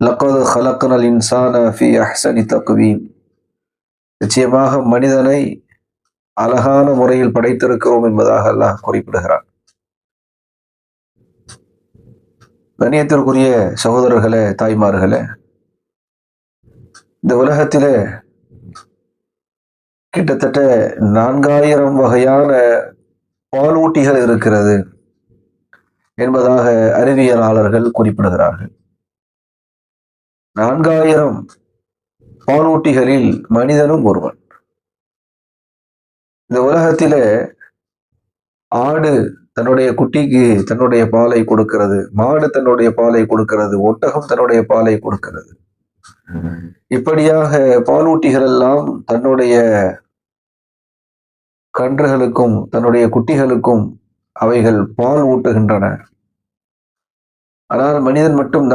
லக்கது ஹலக்கனல் இன்சான ஃபி அஹ்சனி தக்குவீம் நிச்சயமாக மனிதனை அழகான முறையில் படைத்திருக்கிறோம் என்பதாக அல்லாஹ் குறிப்பிடுகிறான். கண்ணியத்திற்குரிய சகோதரர்களே தாய்மார்களே இந்த உலகத்திலே கிட்டத்தட்ட நான்காயிரம் வகையான பாலூட்டிகள் இருக்கிறது என்பதாக அறிவியலாளர்கள் குறிப்பிடுகிறார்கள். நான்காயிரம் பாலூட்டிகளில் மனிதனும் ஒருவன். இந்த உலகத்தில ஆடு தன்னுடைய குட்டிக்கு தன்னுடைய பாலை கொடுக்கிறது மாடு தன்னுடைய பாலை கொடுக்கிறது ஒட்டகம் தன்னுடைய பாலை கொடுக்கிறது. இப்படியாக பாலூட்டிகள் எல்லாம் தன்னுடைய கன்றுகளுக்கும் தன்னுடைய குட்டிகளுக்கும் அவைகள் பால் ஊட்டுகின்றன. ஆனால் மனிதன் மட்டும்தான்